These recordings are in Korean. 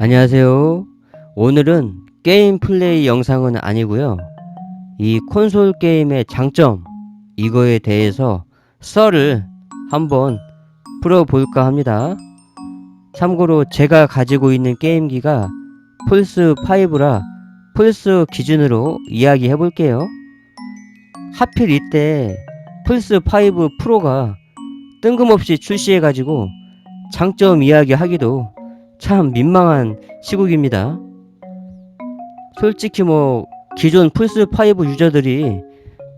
안녕하세요. 오늘은 게임 플레이 영상은 아니고요. 이 콘솔 게임의 장점 이거에 대해서 썰을 한번 풀어볼까 합니다. 참고로 제가 가지고 있는 게임기가 플스 5라 플스 기준으로 이야기해 볼게요. 하필 이때 플스 5 프로가 뜬금없이 출시해 가지고 장점 이야기 하기도 참 민망한 시국입니다. 솔직히 뭐 기존 플스5 유저들이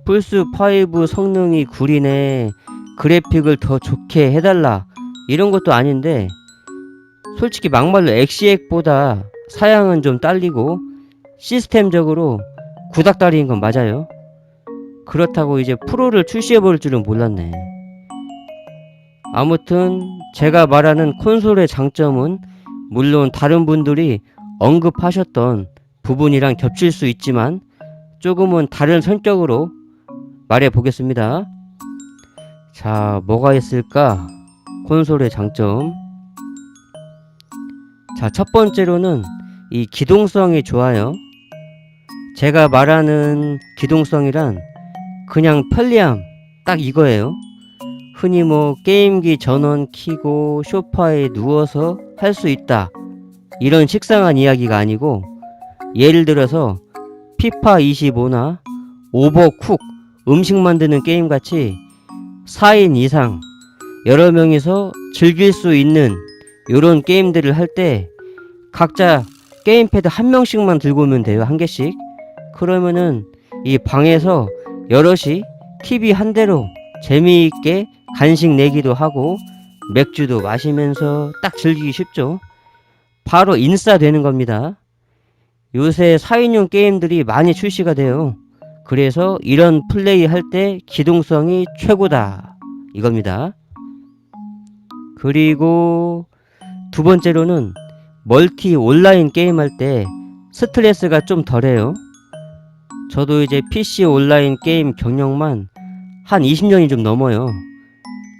플스5 성능이 구리네 그래픽을 더 좋게 해달라 이런 것도 아닌데 솔직히 막말로 엑시엑보다 사양은 좀 딸리고 시스템적으로 구닥다리인 건 맞아요. 그렇다고 이제 프로를 출시해볼 줄은 몰랐네. 아무튼 제가 말하는 콘솔의 장점은 물론 다른 분들이 언급하셨던 부분이랑 겹칠 수 있지만 조금은 다른 성격으로 말해 보겠습니다. 자, 뭐가 있을까? 콘솔의 장점. 자, 첫 번째로는 이 기동성이 좋아요. 제가 말하는 기동성이란 그냥 편리함, 딱 이거예요. 흔히 뭐 게임기 전원 키고 소파에 누워서 할 수 있다. 이런 식상한 이야기가 아니고 예를 들어서 피파 25나 오버쿡 음식 만드는 게임 같이 4인 이상 여러 명이서 즐길 수 있는 이런 게임들을 할 때 각자 게임패드 한 명씩만 들고 오면 돼요. 한 개씩. 그러면은 이 방에서 여럿이 TV 한 대로 재미있게 간식 내기도 하고 맥주도 마시면서 딱 즐기기 쉽죠. 바로 인싸 되는 겁니다. 요새 4인용 게임들이 많이 출시가 돼요. 그래서 이런 플레이 할 때 기동성이 최고다. 이겁니다. 그리고 두 번째로는 멀티 온라인 게임 할 때 스트레스가 좀 덜해요. 저도 이제 PC 온라인 게임 경력만 한 20년이 좀 넘어요.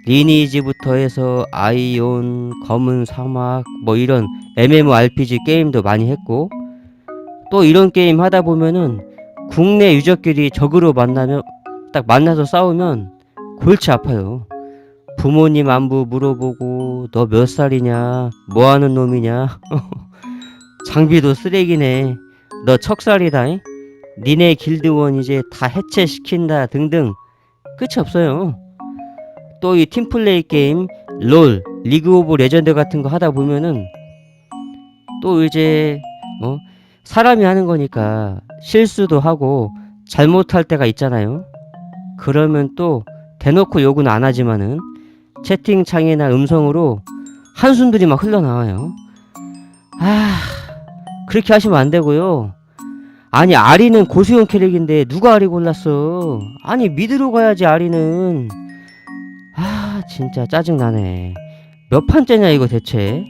리니지부터 해서 아이온, 검은 사막 뭐 이런 MMORPG 게임도 많이 했고 또 이런 게임 하다 보면은 국내 유저끼리 적으로 만나면 딱 만나서 싸우면 골치 아파요. 부모님 안부 물어보고 너 몇 살이냐 뭐 하는 놈이냐 장비도 쓰레기네 너 척살이다 잉? 니네 길드원 이제 다 해체시킨다 등등 끝이 없어요. 또 이 팀플레이 게임 롤, 리그 오브 레전드 같은 거 하다 보면은 또 이제 뭐 사람이 하는 거니까 실수도 하고 잘못할 때가 있잖아요. 그러면 또 대놓고 욕은 안 하지만은 채팅창이나 음성으로 한숨들이 막 흘러나와요. 아, 그렇게 하시면 안 되고요. 아니, 아리는 고수용 캐릭인데 누가 아리 골랐어? 아니, 미드로 가야지, 아리는. 아, 진짜 짜증나네. 몇 판째냐, 이거 대체?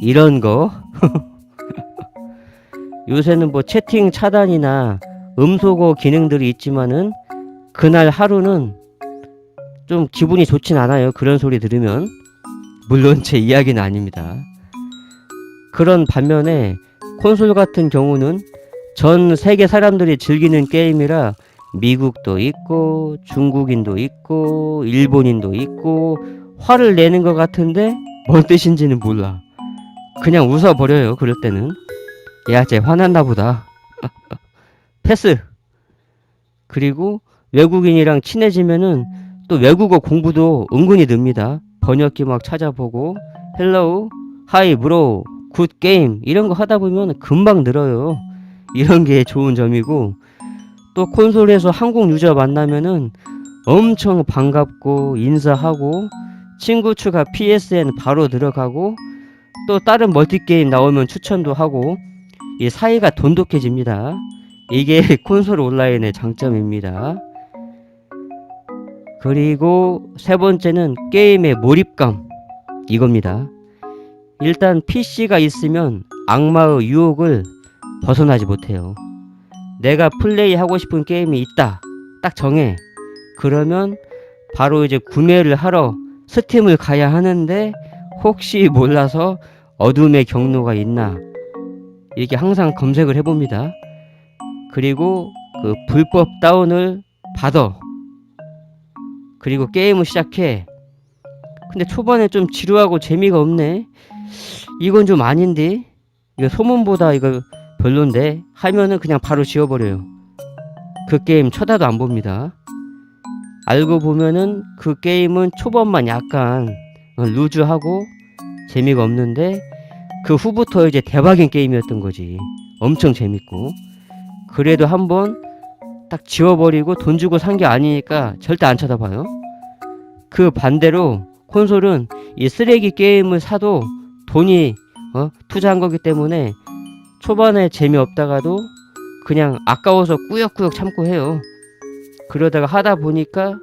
이런 거? 요새는 뭐 채팅 차단이나 음소거 기능들이 있지만은 그날 하루는 좀 기분이 좋진 않아요. 그런 소리 들으면. 물론 제 이야기는 아닙니다. 그런 반면에 콘솔 같은 경우는 전 세계 사람들이 즐기는 게임이라 미국도 있고 중국인도 있고 일본인도 있고 화를 내는 것 같은데 뭔 뜻인지는 몰라. 그냥 웃어버려요. 그럴 때는. 야, 쟤 화났나 보다. 패스. 그리고 외국인이랑 친해지면은 또 외국어 공부도 은근히 늡니다. 번역기 막 찾아보고 헬로우, 하이, 브로, 굿 게임 이런 거 하다 보면 금방 늘어요. 이런 게 좋은 점이고 또 콘솔에서 한국 유저 만나면은 엄청 반갑고 인사하고 친구 추가 PSN 바로 들어가고 또 다른 멀티 게임 나오면 추천도 하고 이 사이가 돈독해집니다. 이게 콘솔 온라인의 장점입니다. 그리고 세 번째는 게임의 몰입감 이겁니다. 일단 PC가 있으면 악마의 유혹을 벗어나지 못해요. 내가 플레이하고 싶은 게임이 있다. 딱 정해. 그러면 바로 이제 구매를 하러 스팀을 가야 하는데 혹시 몰라서 어둠의 경로가 있나 이렇게 항상 검색을 해봅니다. 그리고 그 불법 다운을 받아. 그리고 게임을 시작해. 근데 초반에 좀 지루하고 재미가 없네. 이건 좀 아닌데. 이거 소문보다 이거 별론데 하면은 그냥 바로 지워버려요. 그 게임 쳐다도 안 봅니다. 알고 보면은 그 게임은 초반만 약간 어, 루즈하고 재미가 없는데 그 후부터 이제 대박인 게임이었던 거지. 엄청 재밌고. 그래도 한번 딱 지워버리고 돈 주고 산 게 아니니까 절대 안 쳐다봐요. 그 반대로 콘솔은 이 쓰레기 게임을 사도 돈이 어? 투자한 거기 때문에 초반에 재미없다가도 그냥 아까워서 꾸역꾸역 참고 해요. 그러다가 하다 보니까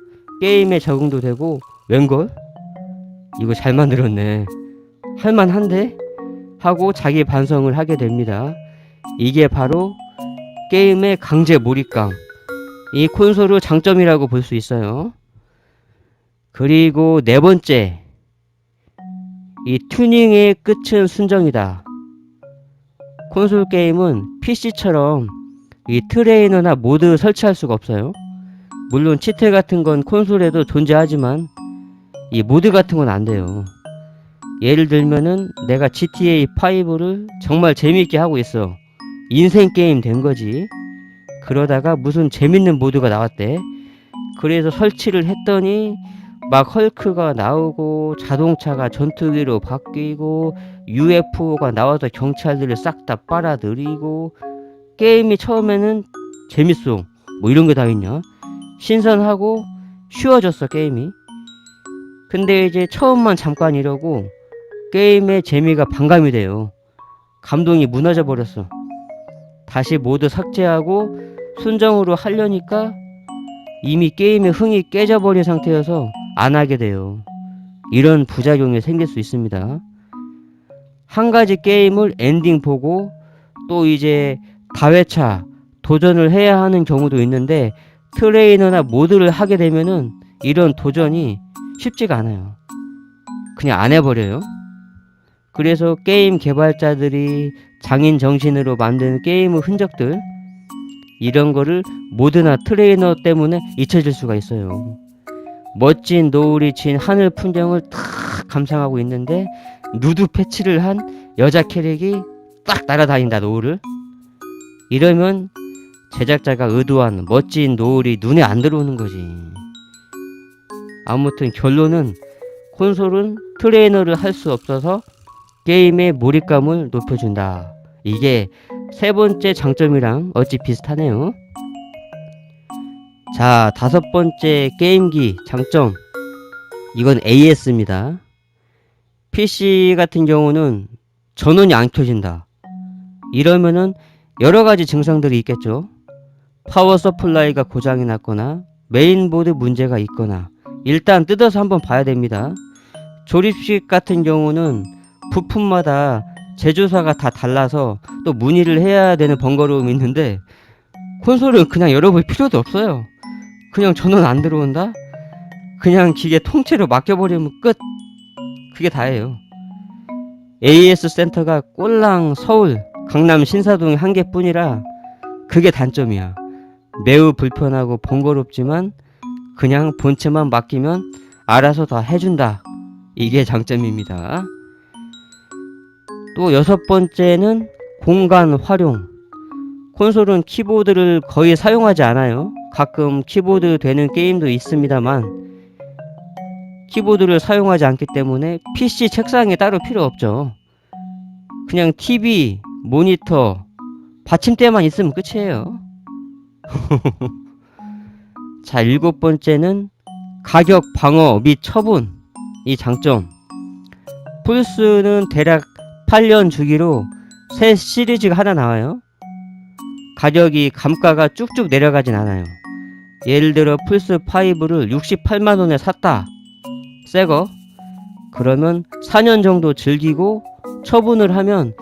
게임에 적응도 되고 웬걸? 이거 잘 만들었네. 할만한데? 하고 자기 반성을 하게 됩니다. 이게 바로 게임의 강제 몰입감. 이 콘솔의 장점이라고 볼 수 있어요. 그리고 네 번째. 이 튜닝의 끝은 순정이다. 콘솔 게임은 PC처럼 이 트레이너나 모드 설치할 수가 없어요. 물론 치트 같은 건 콘솔에도 존재하지만 이 모드 같은 건 안 돼요. 예를 들면은 내가 GTA 5를 정말 재미있게 하고 있어. 인생 게임 된 거지. 그러다가 무슨 재밌는 모드가 나왔대. 그래서 설치를 했더니 막 헐크가 나오고 자동차가 전투기로 바뀌고 UFO가 나와서 경찰들을 싹 다 빨아들이고 게임이 처음에는 재밌어. 뭐 이런 게 다 있냐? 신선하고 쉬워졌어 게임이. 근데 이제 처음만 잠깐 이러고 게임의 재미가 반감이 돼요. 감동이 무너져 버렸어. 다시 모두 삭제하고 순정으로 하려니까 이미 게임의 흥이 깨져버린 상태여서 안 하게 돼요. 이런 부작용이 생길 수 있습니다. 한 가지 게임을 엔딩 보고 또 이제 다회차 도전을 해야 하는 경우도 있는데 트레이너나 모드를 하게 되면은 이런 도전이 쉽지가 않아요. 그냥 안 해버려요. 그래서 게임 개발자들이 장인 정신으로 만든 게임의 흔적들 이런 거를 모드나 트레이너 때문에 잊혀질 수가 있어요. 멋진 노을이 진 하늘 풍경을 탁 감상하고 있는데 누드 패치를 한 여자 캐릭이 딱 날아다닌다 노을을 이러면 제작자가 의도한 멋진 노을이 눈에 안 들어오는 거지. 아무튼 결론은 콘솔은 트레이너를 할 수 없어서 게임의 몰입감을 높여준다. 이게 세 번째 장점이랑 어찌 비슷하네요. 자, 다섯 번째 게임기 장점. 이건 AS입니다. PC 같은 경우는 전원이 안 켜진다. 이러면은 여러 가지 증상들이 있겠죠. 파워 서플라이가 고장이 났거나 메인보드 문제가 있거나 일단 뜯어서 한번 봐야 됩니다. 조립식 같은 경우는 부품마다 제조사가 다 달라서 또 문의를 해야 되는 번거로움이 있는데 콘솔은 그냥 열어볼 필요도 없어요. 그냥 전원 안 들어온다? 그냥 기계 통째로 맡겨버리면 끝. 그게 다예요. AS 센터가 꼴랑 서울, 강남 신사동에 한 개뿐이라 그게 단점이야. 매우 불편하고 번거롭지만 그냥 본체만 맡기면 알아서 다 해준다. 이게 장점입니다. 또 여섯 번째는 공간 활용. 콘솔은 키보드를 거의 사용하지 않아요. 가끔 키보드 되는 게임도 있습니다만 키보드를 사용하지 않기 때문에 PC 책상에 따로 필요 없죠. 그냥 TV, 모니터, 받침대만 있으면 끝이에요. 자, 일곱 번째는 가격 방어 및 처분. 이 장점. 플스는 대략 8년 주기로 새 시리즈가 하나 나와요. 가격이 감가가 쭉쭉 내려가진 않아요. 예를 들어 플스5를 68만원에 샀다. 새거. 그러면 4년 정도 즐기고 처분을 하면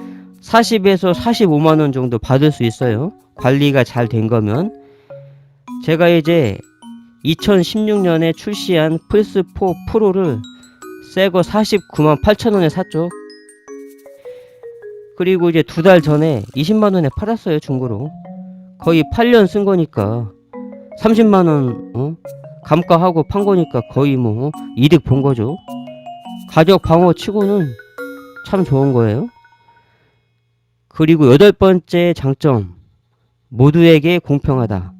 40에서 45만원 정도 받을 수 있어요. 관리가 잘 된 거면. 제가 이제 2016년에 출시한 플스4 프로를 새거 49만 8천원에 샀죠. 그리고 이제 두 달 전에 20만 원에 팔았어요 중고로. 거의 8년 쓴 거니까 30만 원 어? 감가하고 판 거니까 거의 뭐 어? 이득 본 거죠. 가격 방어 치고는 참 좋은 거예요. 그리고 여덟 번째 장점 모두에게 공평하다.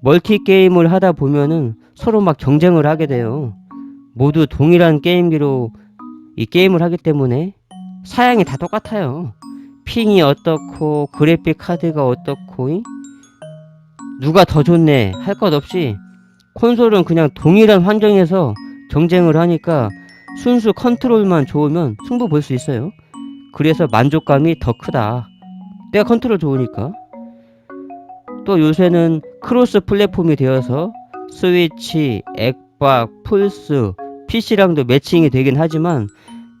멀티 게임을 하다 보면은 서로 막 경쟁을 하게 돼요. 모두 동일한 게임기로 이 게임을 하기 때문에 사양이 다 똑같아요. 핑이 어떻고 그래픽 카드가 어떻고 이? 누가 더 좋네 할 것 없이 콘솔은 그냥 동일한 환경에서 경쟁을 하니까 순수 컨트롤만 좋으면 승부 볼 수 있어요. 그래서 만족감이 더 크다. 내가 컨트롤 좋으니까. 또 요새는 크로스 플랫폼이 되어서 스위치, 엑박, 플스, PC랑도 매칭이 되긴 하지만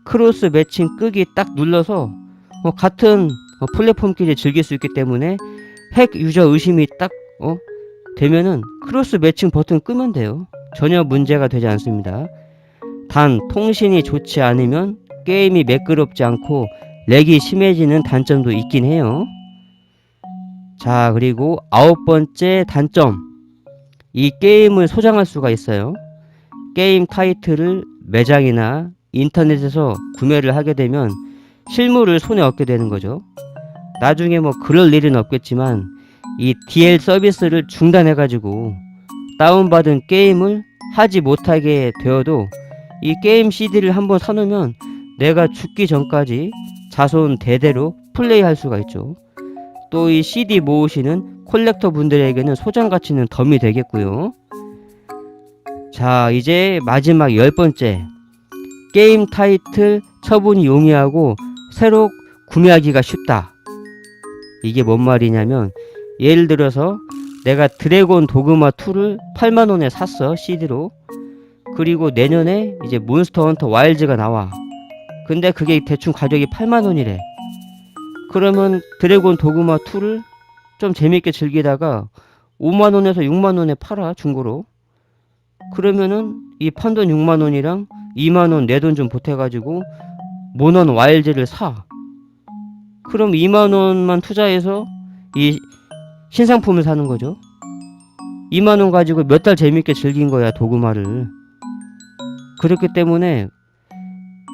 크로스 매칭 끄기 딱 눌러서 어, 같은 어, 플랫폼끼리 즐길 수 있기 때문에 핵 유저 의심이 딱 어, 되면은 크로스 매칭 버튼 끄면 돼요. 전혀 문제가 되지 않습니다. 단 통신이 좋지 않으면 게임이 매끄럽지 않고 렉이 심해지는 단점도 있긴 해요. 자, 그리고 아홉 번째 단점. 이 게임을 소장할 수가 있어요. 게임 타이틀을 매장이나 인터넷에서 구매를 하게 되면 실물을 손에 얻게 되는 거죠. 나중에 뭐 그럴 일은 없겠지만 이 DL 서비스를 중단해가지고 다운받은 게임을 하지 못하게 되어도 이 게임 CD를 한번 사놓으면 내가 죽기 전까지 자손 대대로 플레이할 수가 있죠. 또 이 CD 모으시는 콜렉터 분들에게는 소장 가치는 덤이 되겠고요. 자, 이제 마지막 열 번째. 게임 타이틀 처분이 용이하고 새로 구매하기가 쉽다. 이게 뭔 말이냐면 예를 들어서 내가 드래곤 도그마 2를 8만 원에 샀어 CD로. 그리고 내년에 이제 몬스터 헌터 와일즈가 나와. 근데 그게 대충 가격이 8만 원이래. 그러면 드래곤 도그마 2를 좀 재밌게 즐기다가 5만 원에서 6만 원에 팔아 중고로. 그러면은 이 판돈 6만 원이랑 2만 원 내 돈 좀 보태가지고 모넌 와일즈를 사. 그럼 2만 원만 투자해서 이 신상품을 사는 거죠. 2만 원 가지고 몇 달 재밌게 즐긴 거야 도구마를. 그렇기 때문에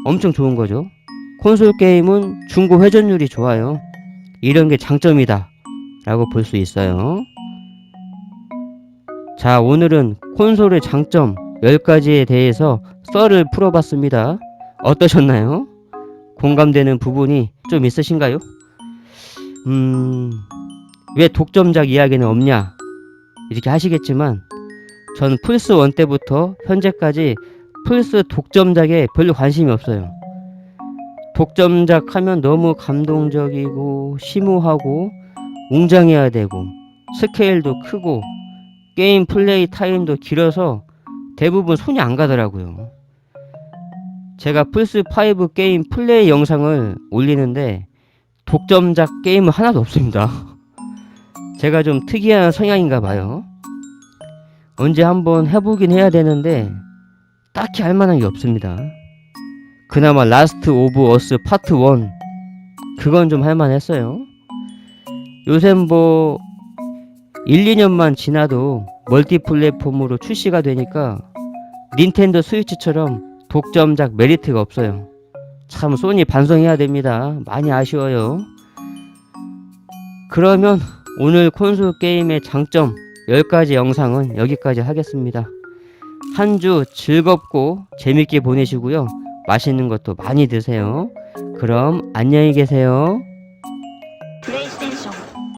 엄청 좋은 거죠. 콘솔 게임은 중고 회전율이 좋아요. 이런 게 장점이다. 라고 볼 수 있어요. 자, 오늘은 콘솔의 장점 10가지에 대해서 썰을 풀어봤습니다. 어떠셨나요? 공감되는 부분이 좀 있으신가요? 음, 왜 독점작 이야기는 없냐? 이렇게 하시겠지만, 전 플스1 때부터 현재까지 플스 독점작에 별로 관심이 없어요. 독점작 하면 너무 감동적이고, 심오하고, 웅장해야 되고, 스케일도 크고, 게임 플레이 타임도 길어서 대부분 손이 안 가더라고요. 제가 플스5 게임 플레이 영상을 올리는데 독점작 게임은 하나도 없습니다. 제가 좀 특이한 성향인가 봐요. 언제 한번 해보긴 해야 되는데 딱히 할 만한 게 없습니다. 그나마 라스트 오브 어스 파트 1 그건 좀 할만했어요. 요즘 뭐 1, 2년만 지나도 멀티 플랫폼으로 출시가 되니까 닌텐도 스위치처럼 독점작 메리트가 없어요. 참 소니 반성해야 됩니다. 많이 아쉬워요. 그러면 오늘 콘솔 게임의 장점 10가지 영상은 여기까지 하겠습니다. 한 주 즐겁고 재밌게 보내시고요. 맛있는 것도 많이 드세요. 그럼 안녕히 계세요.